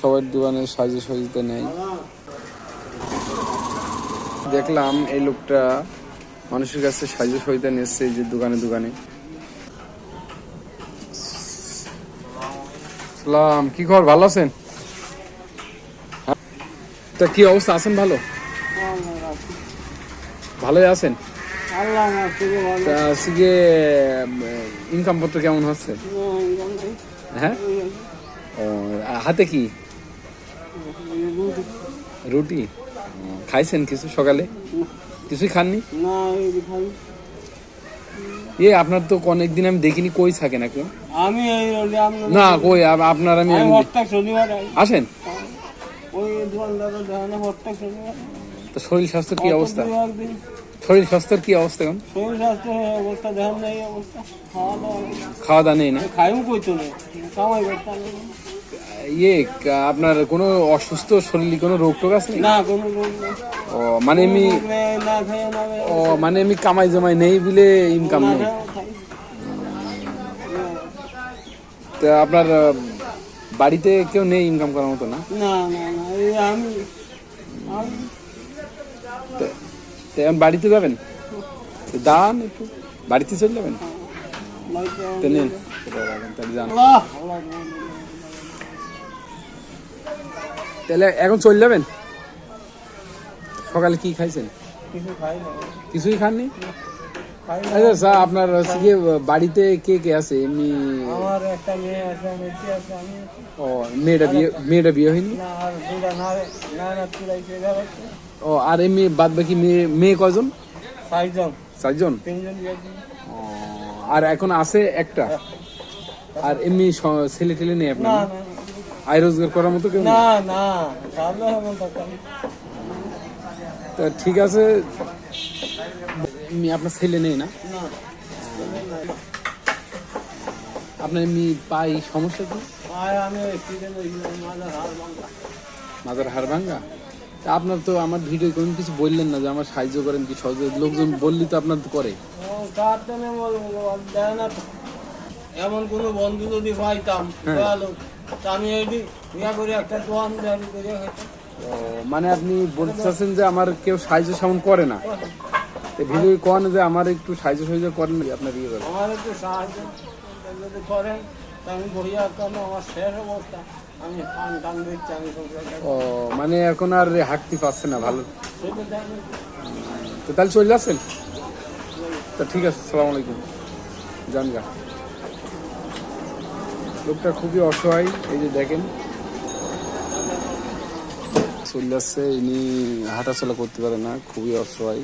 সবার দোকানে সাজে সজিতে নেয় দেখলাম এই লোকটা মানুষের কাছে সাজে সজিতে নিচ্ছে এই যে দোকানে দোকানে। সালাম, কি খবর? ভালো আছেন? হ্যাঁ? তা কি অবস্থা? আছেন ভালো? ভালোই আছেন? আজকে ইনকাম পত্র কেমন হচ্ছে? হ্যাঁ? ও হাতে কি? রুটি? খাইছেন কিছু সকালে? কিছুই খাননি? এই এ আপনার তো অনেকদিন আমি দেখিনি কই থাকেন এখন? আমি এই রোডে আমরা না কই আপনার আমি আমি আমি- আসেন? শরীর স্বাস্থ্য কি অবস্থা? শরীর স্বাস্থ্যের কি অবস্থা এখন? শরীর স্বাস্থ্য অবস্থা দেখেন না এই অবস্থা। খাওয়া দাওয়া খাওয়া দাওয়া নেই না? খাইও কইতো না কামাই করতাম ইয়ে আপনার কোনো অসুস্থ শরীরে কোনো রোগ টোগ আছে না কোনো রোগ ও মানে নেই, খাই, ও মানে এমনি কামাই জামাই নেই বলে ইনকাম নেই? তা আপনার বাড়িতে কেউ নেই ইনকাম করার মতো না? না না আমি আমি এখন বাড়িতে যাবেন? তো দাঁড়ান একটু। বাড়িতে চলে যাবেন? নেন। তাহলে এখন চলে যাবেন? সকালে কি খাইছেন? কিছুই খাননি? আচ্ছা স্যার আপনার হচ্ছে বাড়িতে কে কে আছে? এমনি আমার একটা মেয়ে আছে মেয়েটি আছে আমি ও মেয়েটা বিয়ে মেয়েটা বিয়ে হয়নি? না আর না না না চুলাই চলে যাচ্ছে ও আর এমনি বাদ বাকি মেয়ে মেয়ে কয়জন? চারজন। চারজন? ও, আর এখন আছে একটা? আর এমনি ছেলে টেলে নেই আপনার? আয় রোজগার করার মতো কেউ না না তা ঠিক আছে। এমনি আপনার ছেলে নেই না? আপনার এমনি পাই সমস্যা কি? হার মাজার হাড় ভাঙ্গা আপনার তো আমার ভিডিও কোনো কিছু বললেন না যে আমার সাহায্য করেন কি সহযোগ লোকজন বললি তো আপনার করে। এমন কোনো বন্ধু যদি পাইতাম হ্যাঁ। ভালো আমি ইয়া করে একটা দোয়ান করে মানে আপনি বলতে চাচ্ছেন যে আমার কেউ সাহায্য সেমন করে না? ভিডিও কোন যে আমার একটু সাহায্য সাহায্য করেন আপনার ইয়ে করে? আমার একটু সাহায্য করেন আমি বইয়া কেন? আমার শেষ অবস্থা। আমি টান টান দিচ্ছি আমি ও মানে এখন আর হাঁটতে পারছে না ভালো। তো তাহলে চলে যাচ্ছেন তা ঠিক আছে সালাম আলাইকুম। যান গা লোকটা খুবই অসহায় এই যে দেখেন। চলে যাচ্ছে ইনি হাঁটাচলা করতে পারে না খুবই অসহায়।